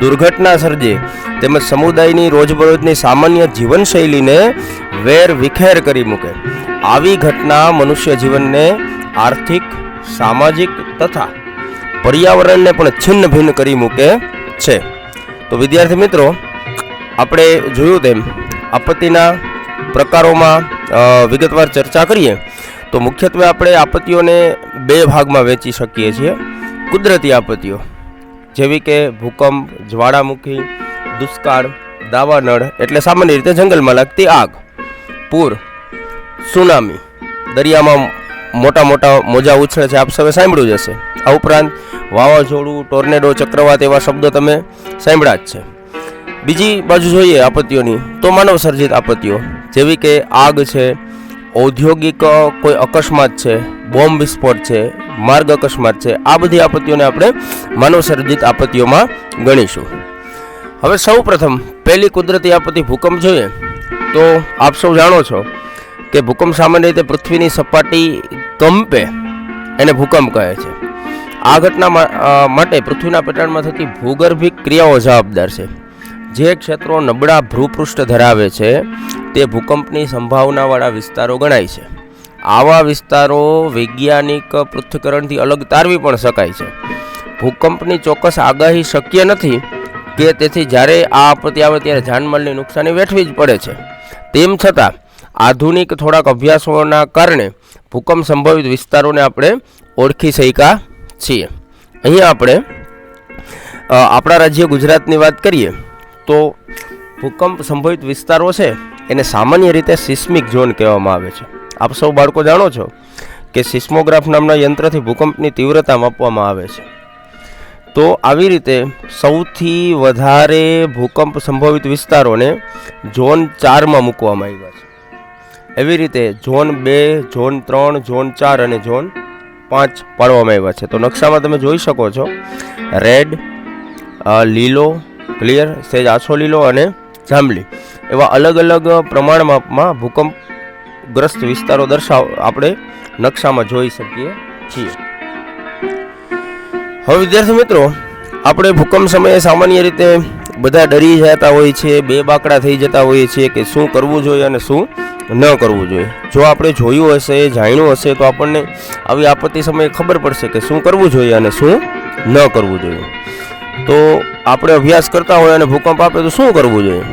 દુર્ઘટના સર્જે તેમજ સમુદાયની રોજબરોજની સામાન્ય જીવનશૈલીને વેર વિખેર કરી મૂકે. આવી ઘટના મનુષ્ય જીવનને આર્થિક, સામાજિક તથા પર્યાવરણને પણ છિન્ન ભિન્ન કરી મૂકે છે. તો વિદ્યાર્થી મિત્રો, આપણે જોયું તેમ આપત્તિના પ્રકારોમાં વિગતવાર ચર્ચા કરીએ, તો મુખ્યત્વે આપણે આપત્તિઓને બે ભાગમાં વેચી શકીએ છીએ. કુદરતી આપત્તિઓ. જેવી કે ભૂકંપ, જ્વાળામુખી, દુષ્કાળ, દાવાનળ એટલે સામાન્ય રીતે જંગલમાં લાગતી આગ, પૂર, સુનામી. દરિયામાં મોટા મોટા મોજા ઉછળે છે. આપ સૌએ સાંભળ્યું જ હશે. આ ઉપરાંત વાવાઝોડું, ટોર્નેડો, ચક્રવાત એવા શબ્દો તમે સાંભળ્યા જ છે. બીજી બાજુ જોઈએ આપત્તિઓની, તો માનવ સર્જિત આપત્તિઓ, જેવી કે આગ છે ઔદ્યોગિક કોઈ અકસ્માત છે, બોમ્બ વિસ્ફોટ છે, માર્ગ અકસ્માત છે, આ બધી આપત્તિઓને આપણે માનવસર્જિત આપત્તિઓમાં ગણીશું. હવે સૌ પ્રથમ પહેલી કુદરતી આપત્તિ ભૂકંપ જોઈએ, તો આપ સૌ જાણો છો કે ભૂકંપ સામાન્ય રીતે પૃથ્વીની સપાટી કંપે એને ભૂકંપ કહે છે. આ ઘટના માટે પૃથ્વીના પેટાળમાં થતી ભૂગર્ભિક ક્રિયાઓ જવાબદાર છે. જે ક્ષેત્રો નબળા ભૂપૃષ્ઠ ધરાવે છે તે ભૂકંપની સંભાવનાવાળા વિસ્તારો ગણાય છે. આવા વિસ્તારો વૈજ્ઞાનિક પૃથ્થકરણથી અલગ તારવી પણ શકાય છે. ભૂકંપની ચોક્કસ આગાહી શક્ય નથી કે તેથી જ્યારે આ આપત્તિ આવે ત્યારે જાનમાલની નુકસાની વેઠવી જ પડે છે. તેમ છતાં, આધુનિક થોડાક અભ્યાસોના કારણે ભૂકંપ સંભવિત વિસ્તારોને આપણે ઓળખી શક્યા છીએ. અહીંયા આપણે આપણા રાજ્ય ગુજરાતની વાત કરીએ તો ભૂકંપ સંભવિત વિસ્તારો છે, એને સામાન્ય રીતે સિસ્મિક ઝોન કહેવામાં આવે છે. આપ સૌ બાળકો જાણો છો કે સિસ્મોગ્રાફ નામના યંત્રથી ભૂકંપની તીવ્રતા માપવામાં આવે છે. તો આવી રીતે સૌથી વધારે ભૂકંપ સંભવિત વિસ્તારોને ઝોન ચારમાં મૂકવામાં આવ્યા છે. એવી રીતે ઝોન બે, ઝોન ત્રણ, ઝોન ચાર અને ઝોન પાંચ પાડવામાં આવ્યા છે. તો નકશામાં તમે જોઈ શકો છો. રેડ લીલો, ક્લિયર, સેજ આછો લીલો અને જાંબલી એવા અલગ અલગ પ્રમાણમાં ભૂકંપગ્રસ્ત વિસ્તારો દર્શાવ, આપણે નકશામાં જોઈ શકીએ છીએ. હવે વિદ્યાર્થી મિત્રો, આપણે ભૂકંપ સમયે સામાન્ય રીતે બધા ડરી જતા હોઈએ છીએ બે બાકડા થઈ જતા હોઈએ છીએ કે શું કરવું જોઈએ અને શું ન કરવું જોઈએ. જો આપણે જોયું હશે, જાણ્યું હશે, તો આપણને આવી આપત્તિ સમયે ખબર પડશે કે શું કરવું જોઈએ અને શું ન કરવું જોઈએ. તો આપણે અભ્યાસ કરતા હોય અને ભૂકંપ આપે તો શું કરવું જોઈએ?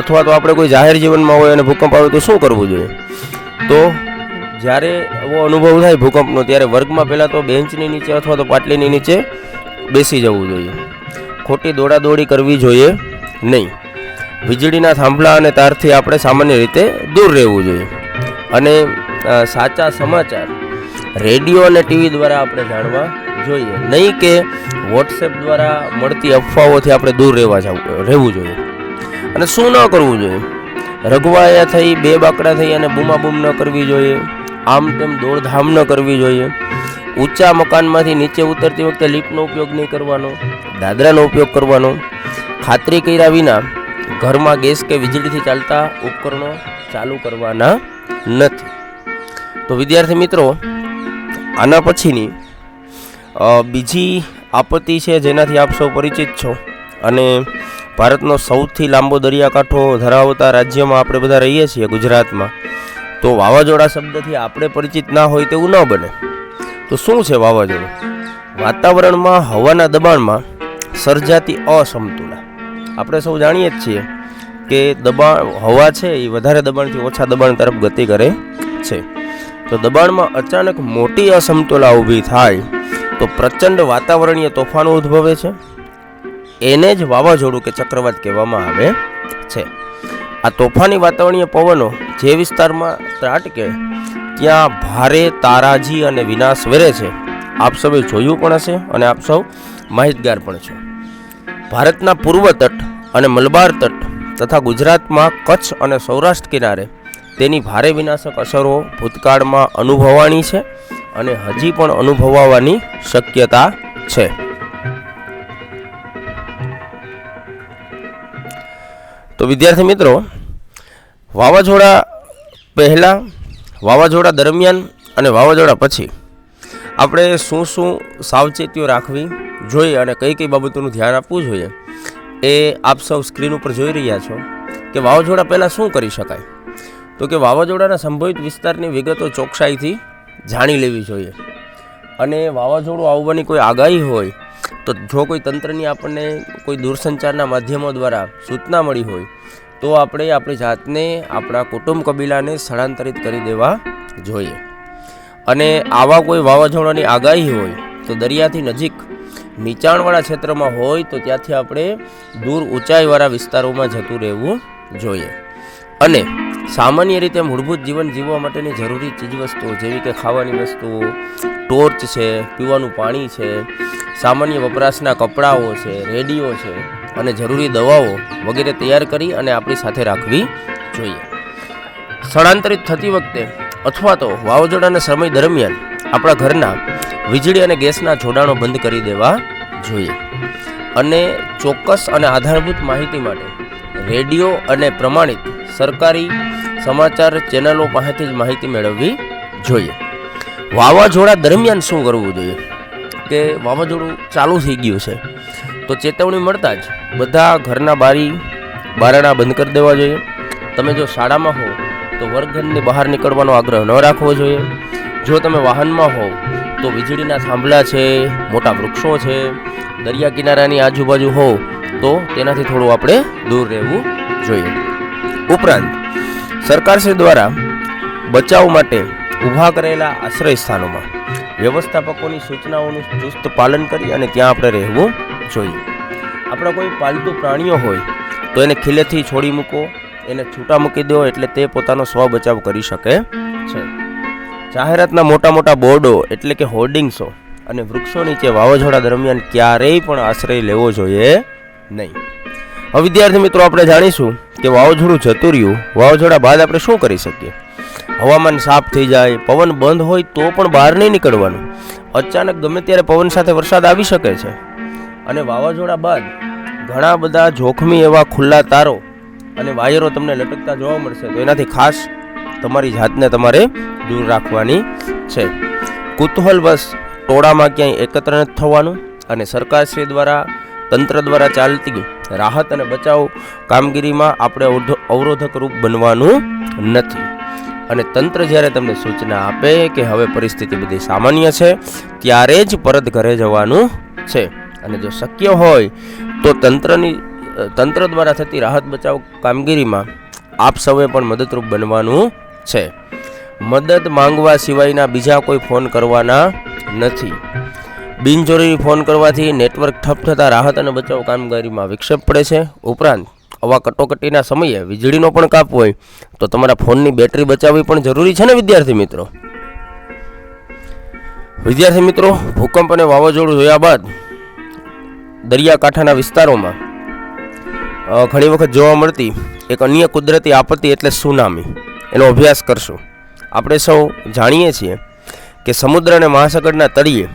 અથવા તો આપણે કોઈ જાહેર જીવનમાં હોય અને ભૂકંપ આવે તો શું કરવું જોઈએ? તો જ્યારે એવો અનુભવ થાય ભૂકંપનો, ત્યારે વર્ગમાં પહેલાં તો બેન્ચની નીચે અથવા તો પાટલીની નીચે બેસી જવું જોઈએ. ખોટી દોડાદોડી કરવી જોઈએ નહીં. વીજળીના થાંભલા અને તારથી આપણે સામાન્ય રીતે દૂર રહેવું જોઈએ. અને સાચા સમાચાર, રેડિયો અને ટીવી દ્વારા આપણે જાણવા જોઈએ. નહીં કે વોટ્સએપ દ્વારા મળતી અફવાઓથી આપણે દૂર રહેવા જવું, રહેવું જોઈએ. અને શું ન કરવું જોઈએ? રઘવાયા થઈ, બે બાકડા થઈ અને બૂમાબૂમ ન કરવી જોઈએ. આમ તેમ દોડધામ ન કરવી જોઈએ. ઊંચા મકાનમાંથી નીચે ઉતરતી વખતે લિફ્ટનો ઉપયોગ નહીં કરવાનો, દાદરાનો ઉપયોગ કરવાનો. ખાતરી કર્યા વિના ઘરમાં ગેસ કે વીજળીથી ચાલતા ઉપકરણો ચાલુ કરવાના નથી. તો વિદ્યાર્થી મિત્રો, આના પછીની બીજી આપત્તિ છે જેનાથી આપ સૌ પરિચિત છો. અને ભારતનો સૌથી લાંબો દરિયાકાંઠો ધરાવતા રાજ્યમાં આપણે બધા રહીએ છીએ ગુજરાતમાં. તો વાવાઝોડા શબ્દથી આપણે પરિચિત ના હોય તેવું ન બને. તો શું છે વાવાઝોડું? વાતાવરણમાં, હવાના દબાણમાં સર્જાતી અસમતુલા. આપણે સૌ જાણીએ જ છીએ કે દબાણ, હવા છે એ વધારે દબાણથી ઓછા દબાણ તરફ ગતિ કરે છે. તો દબાણમાં અચાનક મોટી અસમતુલા ઊભી થાય તો પ્રચંડ વાતાવરણીય તોફાનો ઉદ્ભવે છે. એને જ વાવાઝોડું કે ચક્રવાત કહેવામાં આવે છે. આ તોફાની વાતાવરણીય પવનો જે વિસ્તારમાં ત્રાટકે ત્યાં ભારે તારાજી અને વિનાશ વેરે છે, આપ સૌએ જોયું પણ હશે અને આપ સૌ માહિતગાર પણ છો. ભારતના પૂર્વ તટ અને મલબાર તટ તથા ગુજરાતમાં કચ્છ અને સૌરાષ્ટ્ર કિનારે તેની ભારે વિનાશક અસરો ભૂતકાળમાં અનુભવાણી છે અને હજી પણ અનુભવવાની શક્યતા છે. તો વિદ્યાર્થી મિત્રો, વાવાઝોડા પહેલાં, વાવાઝોડા દરમિયાન અને વાવાઝોડા પછી આપણે શું શું સાવચેતીઓ રાખવી જોઈએ અને કઈ કઈ બાબતોનું ધ્યાન આપવું જોઈએ એ આપ સૌ સ્ક્રીન ઉપર જોઈ રહ્યા છો કે વાવાઝોડા પહેલાં શું કરી શકાય? તો કે વાવાઝોડાના સંભવિત વિસ્તારની વિગતો ચોકસાઈથી જાણી લેવી જોઈએ. અને વાવાઝોડું આવવાની કોઈ આગાહી હોય, તો જો કોઈ તંત્રની આપણને કોઈ દૂરસંચારના માધ્યમો દ્વારા સૂચના મળી હોય, તો આપણે આપણી જાતને, આપણા કુટુંબ કબીલાને સ્થળાંતરિત કરી દેવા જોઈએ. અને આવા કોઈ વાવાઝોડાની આગાહી હોય, તો દરિયાથી નજીક નીચાણવાળા ક્ષેત્રમાં હોય, તો ત્યાંથી આપણે દૂર ઊંચાઈવાળા વિસ્તારોમાં જતું રહેવું જોઈએ. અને સામાન્ય રીતે મૂળભૂત જીવન જીવવા માટેની જરૂરી ચીજવસ્તુઓ જેવી કે ખાવાની વસ્તુઓ, ટોર્ચ છે, પીવાનું પાણી છે, સામાન્ય વપરાશના કપડાઓ છે રેડિયો છે અને જરૂરી દવાઓ વગેરે તૈયાર કરી અને આપણી સાથે રાખવી જોઈએ. સ્થળાંતરિત થતી વખતે અથવા તો વાવાઝોડાના સમય દરમિયાન આપણા ઘરના વીજળી અને ગેસના જોડાણો બંધ કરી દેવા જોઈએ અને ચોક્કસ અને આધારભૂત માહિતી માટે રેડિયો અને પ્રમાણિત સરકારી સમાચાર ચેનલો પાસેથી જ માહિતી મેળવવી જોઈએ. વાવાઝોડા દરમિયાન શું કરવું જોઈએ? કે વાવાઝોડું ચાલુ થઈ ગયું છે. તો ચેતવણી મળતા જ બધા ઘરના બારી, બારણા બંધ કરી દેવા જોઈએ. તમે જો શાળામાં હો, તો વર્ગખંડની બહાર નીકળવાનો આગ્રહ ન રાખવો જોઈએ. જો તમે વાહનમાં હો, તો વીજળીના થાંભલા છે, મોટા વૃક્ષો છે, દરિયા કિનારાની આજુબાજુ હો, તો તેનાથી થોડું આપણે દૂર રહેવું જોઈએ. ઉપરાંત સરકારશ્રી દ્વારા બચાવ માટે ઊભા કરેલા આશ્રય સ્થાનોમાં વ્યવસ્થાપકોની સૂચનાઓનું ચુસ્ત પાલન કરી અને ત્યાં આપણે રહેવું જોઈએ. આપણા કોઈ પાલતુ પ્રાણીઓ હોય તો એને ખીલેથી છોડી મૂકો, એને છૂટા મૂકી દો એટલે તે પોતાનો સ્વ બચાવ કરી શકે છે. જાહેરાતના મોટા મોટા બોર્ડો એટલે કે હોર્ડિંગ્સો અને વૃક્ષો નીચે વાવાઝોડા દરમિયાન ક્યારેય પણ આશ્રય લેવો જોઈએ નહીં. હવે વિદ્યાર્થી મિત્રો, આપણે જાણીશું કે વાવાઝોડું જતું રહ્યું. વાવાઝોડા બાદ આપણે શું કરી શકીએ? હવામાન સાફ થઈ જાય, પવન બંધ હોય તો પણ બહાર નહીં નીકળવાનું. અચાનક ગમે ત્યારે પવન સાથે વરસાદ આવી શકે છે. અને વાવાઝોડા બાદ ઘણા બધા જોખમી એવા ખુલ્લા તારો અને વાયરો તમને લટકતા જોવા મળશે. તો એનાથી ખાસ તમારી જાતને તમારે દૂર રાખવાની છે. કુતૂહલવશ ટોળામાં ક્યાંય એકત્ર નથી થવાનું અને સરકારશ્રી દ્વારા તંત્ર દ્વારા ચાલતી રાહત અને બચાવ કામગીરીમાં આપણે અવરોધક રૂપ બનવાનું નથી. અને તંત્ર જ્યારે તમને સૂચના આપે કે હવે પરિસ્થિતિ બધી સામાન્ય છે, ત્યારે જ પરત ઘરે જવાનું છે. અને જો શક્ય હોય તો તંત્રની, તંત્ર દ્વારા થતી રાહત બચાવ કામગીરીમાં આપ સૌએ પણ મદદરૂપ બનવાનું છે. મદદ માંગવા સિવાયના બીજા કોઈ ફોન કરવાના નથી. બિનજરૂરી ફોન કરવાથી નેટવર્ક ઠપ થતાં રાહત અને બચાવ કામગીરીમાં વિક્ષેપ પડે છે. ઉપરાંત, આવા કટોકટીના સમયે વીજળીનો પણ કાપ હોય. તો તમારા ફોનની બેટરી બચાવવી પણ જરૂરી છે ને, વિદ્યાર્થી મિત્રો? વિદ્યાર્થી મિત્રો, ભૂકંપ અને વાવાઝોડું જોયા બાદ દરિયાકાંઠાના વિસ્તારોમાં ઘણી વખત જોવા મળતી એક અન્ય કુદરતી આપત્તિ એટલે સુનામી. એનો અભ્યાસ કરશું. આપણે સૌ જાણીએ છીએ કે સમુદ્ર અને મહાસાગરના તળિયે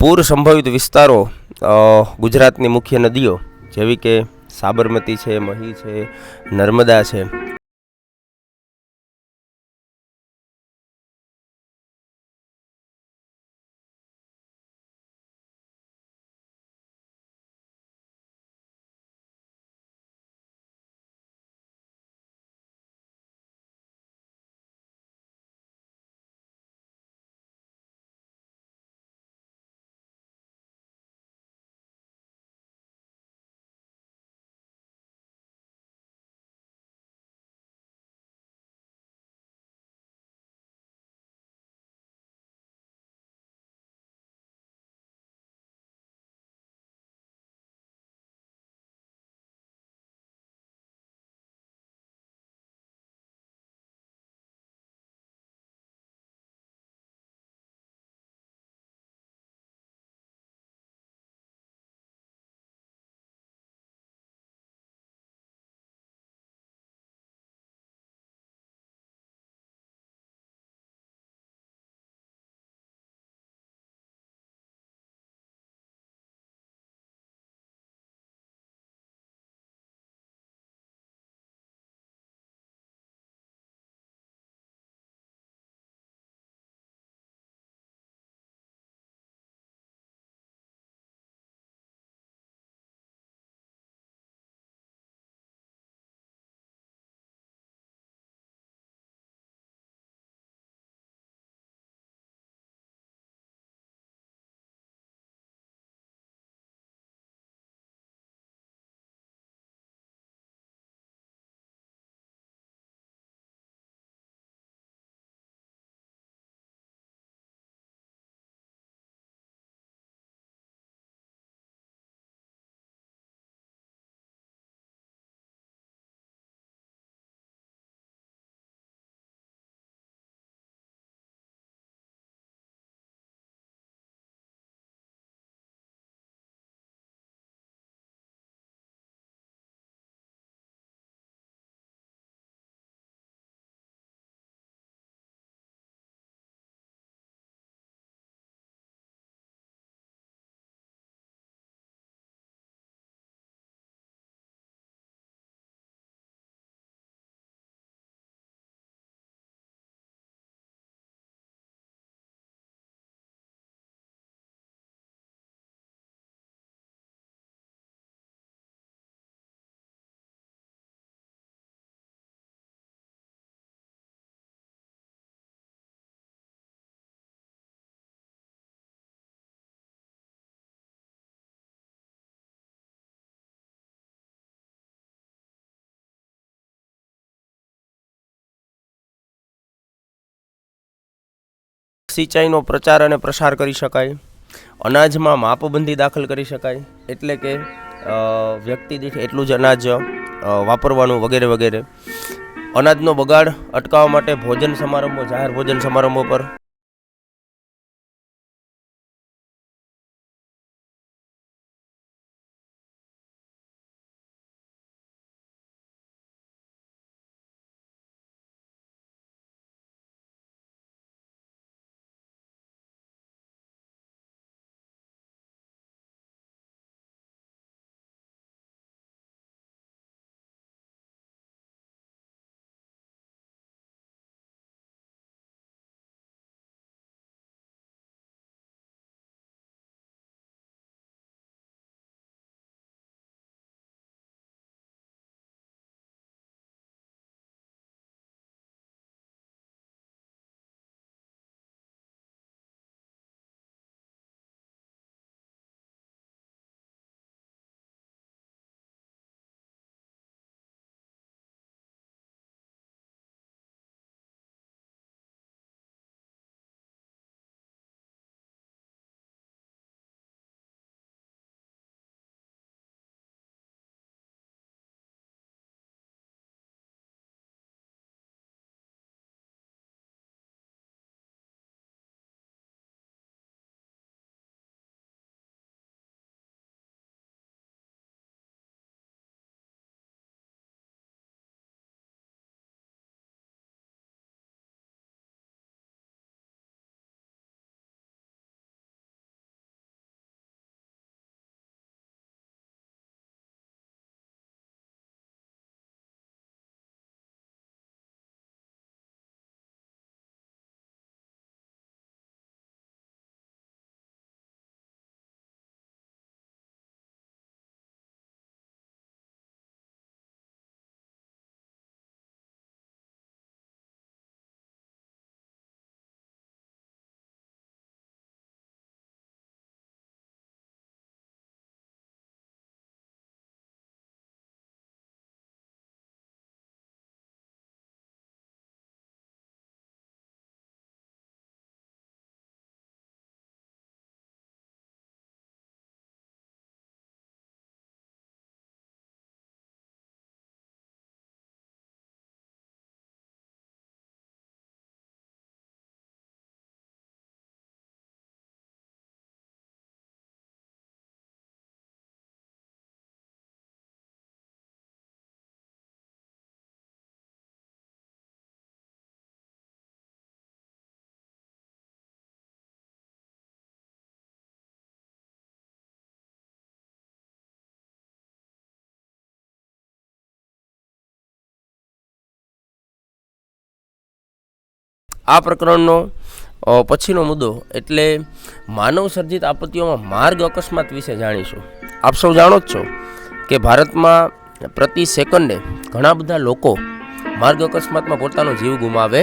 પૂર સંભવિત વિસ્તારો ગુજરાતની મુખ્ય નદીઓ જેવી કે સાબરમતી છે મહી છે નર્મદા છે સિંચાઈનો પ્રચાર અને પ્રસાર કરી શકાય. અનાજમાં માપબંધી દાખલ કરી શકાય. એટલે કે વ્યક્તિ દીઠ એટલું જ અનાજ વાપરવાનું વગેરે વગેરે. અનાજનો બગાડ અટકાવવા માટે ભોજન સમારંભો, જાહેર ભોજન સમારંભો પર આ પ્રકરણનો પછીનો મુદ્દો એટલે માનવ સર્જિત આપત્તિઓમાં માર્ગ અકસ્માત વિશે જાણીશું. આપ સૌ જાણો જ છો કે ભારતમાં પ્રતિ સેકન્ડે ઘણા બધા લોકો માર્ગ અકસ્માતમાં પોતાનો જીવ ગુમાવે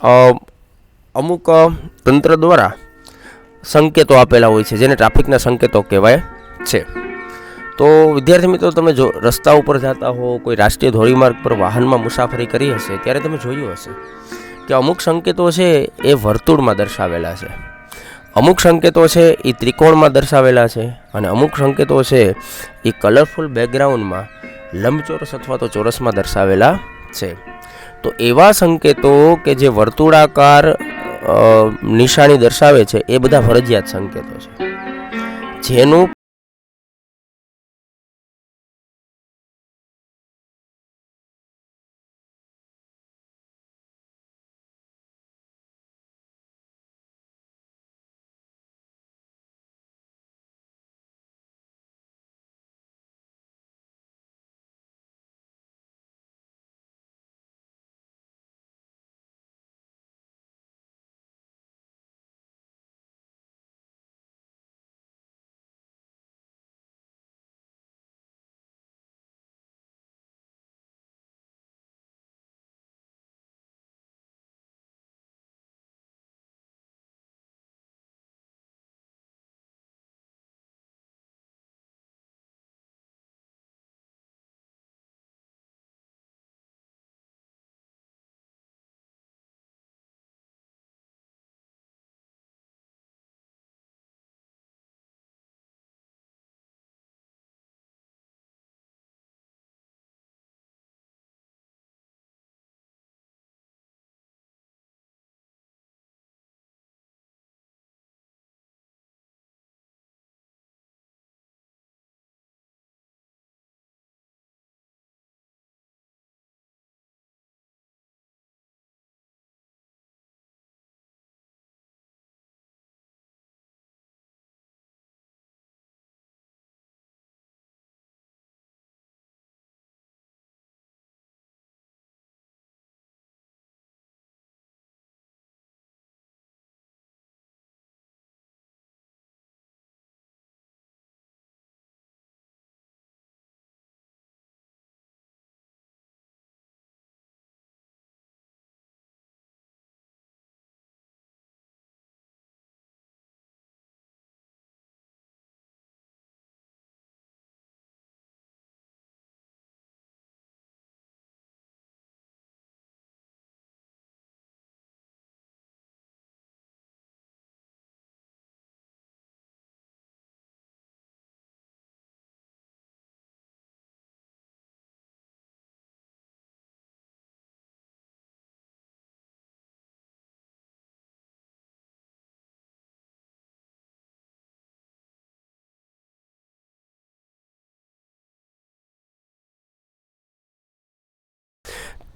અમુક તંત્ર દ્વારા સંકેતો આપેલા હોય છે, જેને ટ્રાફિકના સંકેતો કહેવાય છે. તો વિદ્યાર્થી મિત્રો, તમે જો રસ્તા ઉપર જતા હો, કોઈ રાષ્ટ્રીય ધોરીમાર્ગ પર વાહનમાં મુસાફરી કરી હશે, ત્યારે તમે જોયું હશે કે અમુક સંકેતો છે એ વર્તુળમાં દર્શાવેલા છે. અમુક સંકેતો છે એ ત્રિકોણમાં દર્શાવેલા છે અને અમુક સંકેતો છે એ કલરફુલ બેકગ્રાઉન્ડમાં લંબચોરસ અથવા તો ચોરસમાં દર્શાવેલા છે. તો એવા સંકેતો કે જે વર્તુળાકાર નિશાની દર્શાવે છે, એ બધા ફરજિયાત સંકેતો છે. જેનું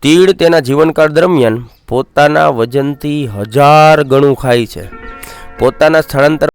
તીડ તેના જીવનકાળ દરમિયાન પોતાના વજનથી હજાર ગણું ખાય છે. પોતાના સ્થળાંતર